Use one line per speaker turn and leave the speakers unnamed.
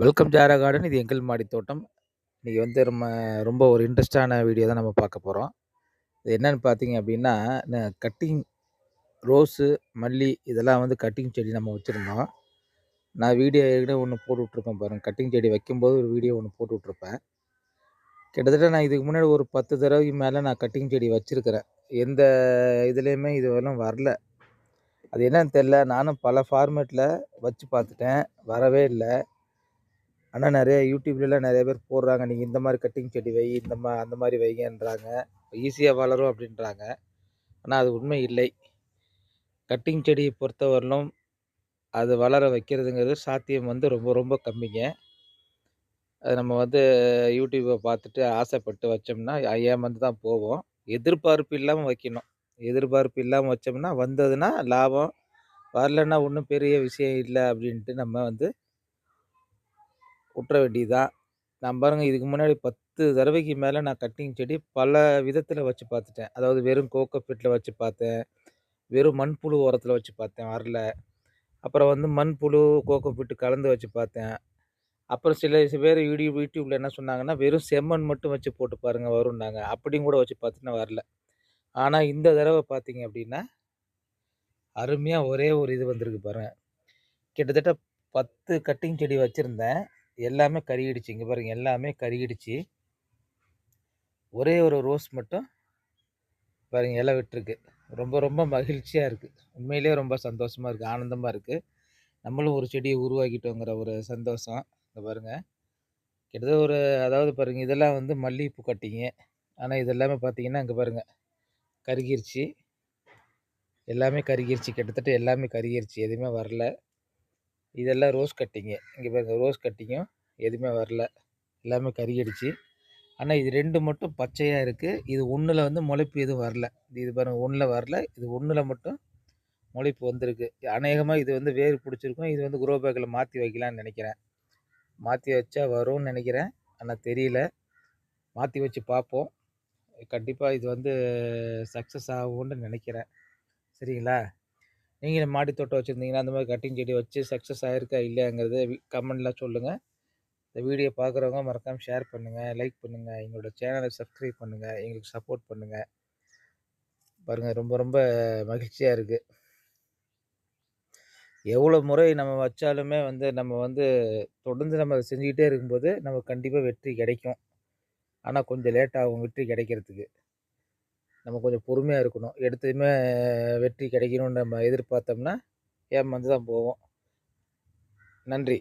Welcome ஜாரா garden இது எங்கள் மாடி தோட்டம். இன்றைக்கி வந்து நம்ம ரொம்ப ஒரு இன்ட்ரெஸ்டான வீடியோ தான் நம்ம பார்க்க போகிறோம் இது என்னென்னு பார்த்தீங்க அப்படின்னா கட்டிங் ரோஸு மல்லி இதெல்லாம் வந்து கட்டிங் செடி நம்ம வச்சுருந்தோம். நான் வீடியோ ஏற்கனவே ஒன்று போட்டு விட்ருப்பேன் பாருங்கள் கட்டிங் செடி வைக்கும்போது ஒரு வீடியோ ஒன்று போட்டு விட்ருப்பேன் கிட்டத்தட்ட நான் இதுக்கு முன்னாடி ஒரு பத்து தடவைக்கு மேலே நான் கட்டிங் செடி வச்சுருக்கிறேன். எந்த இதுலேயுமே இதுவெல்லாம் வரல. அது என்னன்னு தெரில நானும் பல ஃபார்மேட்டில் வச்சு பார்த்துட்டேன். வரவே இல்லை. ஆனால் நிறைய யூடியூப்லலாம் நிறைய பேர் போடுறாங்க. நீங்கள் இந்த மாதிரி கட்டிங் செடி வை இந்த மா அந்த மாதிரி வைங்கன்றாங்க. ஈஸியாக வளரும் அப்படின்றாங்க. ஆனால் அது உண்மை இல்லை. கட்டிங் செடியை பொறுத்தவரையிலும் அது வளர வைக்கிறதுங்கிறது சாத்தியம் வந்து ரொம்ப ரொம்ப கம்மிங்க. அது நம்ம வந்து யூடியூப்பை பார்த்துட்டு ஆசைப்பட்டு வச்சோம்னா ஏமாந்து தான் போவோம் எதிர்பார்ப்பு இல்லாமல் வைக்கணும். எதிர்பார்ப்பு இல்லாமல் வச்சோம்னா வந்ததுன்னா லாபம். வரலன்னா ஒன்றும் பெரிய விஷயம் இல்லை அப்படின்ட்டு நம்ம வந்து விட்டுற வேண்டியதுதான். நான் பாருங்கள் இதுக்கு முன்னாடி பத்து தடவைக்கு மேலே நான் கட்டிங் செடி பல விதத்தில் வச்சு பார்த்துட்டேன் அதாவது வெறும் கோகோபிட்டில் வச்சு பார்த்தேன் வெறும் மண்புழு உரத்தில் வச்சு பார்த்தேன் வரல. அப்புறம் வந்து மண்புழு கோகோபிட்டு கலந்து வச்சு பார்த்தேன் அப்புறம் சில பேர் யூடியூப் யூடியூப்பில் என்ன சொன்னாங்கன்னா வெறும் செம்மண் மட்டும் வச்சு போட்டு பாருங்கள் வரும்னாங்க. அப்படியும் கூட வச்சு பார்த்துட்டு வரல. ஆனால் இந்த தடவை பார்த்தீங்க அப்படின்னா அருமையாக ஒரே ஒரு இது வந்திருக்கு பாருங்கள் கிட்டத்தட்ட பத்து கட்டிங் செடி வச்சுருந்தேன். எல்லாமே கருகிடுச்சு. இங்கே பாருங்கள் எல்லாமே கருகிடுச்சு. ஒரே ஒரு ரோஸ் மட்டும் பாருங்கள் இலை விட்டுருக்கு. ரொம்ப ரொம்ப மகிழ்ச்சியாக இருக்குது உண்மையிலே ரொம்ப சந்தோஷமாக இருக்குது ஆனந்தமாக இருக்குது நம்மளும் ஒரு செடியை உருவாக்கிட்டோங்கிற ஒரு சந்தோஷம். இங்கே பாருங்கள் கிட்டத்தட்ட ஒரு அதாவது பாருங்கள் இதெல்லாம் வந்து மல்லிகைப்பூ கட்டிங்க. ஆனால் இது எல்லாமே பார்த்தீங்கன்னா இங்கே பாருங்கள் கருகிருச்சு. எல்லாமே கருகிருச்சு. கிட்டத்தட்ட எல்லாமே கருகிருச்சு. எதுவுமே வரல. இதெல்லாம் ரோஸ் கட்டிங்கு. இங்கே பாருங்கள் ரோஸ் கட்டிங்கும். எதுவுமே வரல. எல்லாமே கருகிடுச்சு. ஆனால் இது ரெண்டு மட்டும் பச்சையாக இருக்குது இது ஒன்றில் வந்து முளைப்பு எதுவும் வரல. இது பாருங்கள் ஒன்றில் வரல. இது ஒன்றில் மட்டும் முளைப்பு வந்திருக்கு. அநேகமாக இது வந்து வேர் பிடிச்சிருக்கும். இது வந்து குரோ பேக்கில் மாற்றி வைக்கலான்னு நினைக்கிறேன். மாற்றி வச்சா வரும்னு நினைக்கிறேன். ஆனால் தெரியல. மாற்றி வச்சு பார்ப்போம். கண்டிப்பாக இது வந்து சக்ஸஸ் ஆகும்னு நினைக்கிறேன். சரிங்களா? நீங்களும் மாடி தோட்டம் வச்சுருந்தீங்கன்னா அந்த மாதிரி கட்டிங் செடி வச்சு சக்ஸஸ் ஆகிருக்கா இல்லையாங்கிறத கமெண்டில் சொல்லுங்கள் இந்த வீடியோ பார்க்குறவங்க மறக்காமல் ஷேர் பண்ணுங்கள் லைக் பண்ணுங்கள் எங்களோட சேனலை சப்ஸ்கிரைப் பண்ணுங்கள் எங்களுக்கு சப்போர்ட் பண்ணுங்கள் பாருங்கள் ரொம்ப ரொம்ப மகிழ்ச்சியாக இருக்குது எவ்வளோ முறை நம்ம வச்சாலுமே வந்து நம்ம வந்து தொடர்ந்து நம்ம அதை செஞ்சுக்கிட்டே இருக்கும்போது நம்ம கண்டிப்பாக வெற்றி கிடைக்கும். ஆனால் கொஞ்சம் லேட் ஆகும் வெற்றி கிடைக்கிறதுக்கு. நம்ம கொஞ்சம் பொறுமையாக இருக்கணும். எடுத்ததுமே வெற்றி கிடைக்கணும்னு நம்ம எதிர்பார்த்தோம்னா ஏமாந்து தான் போவோம். நன்றி.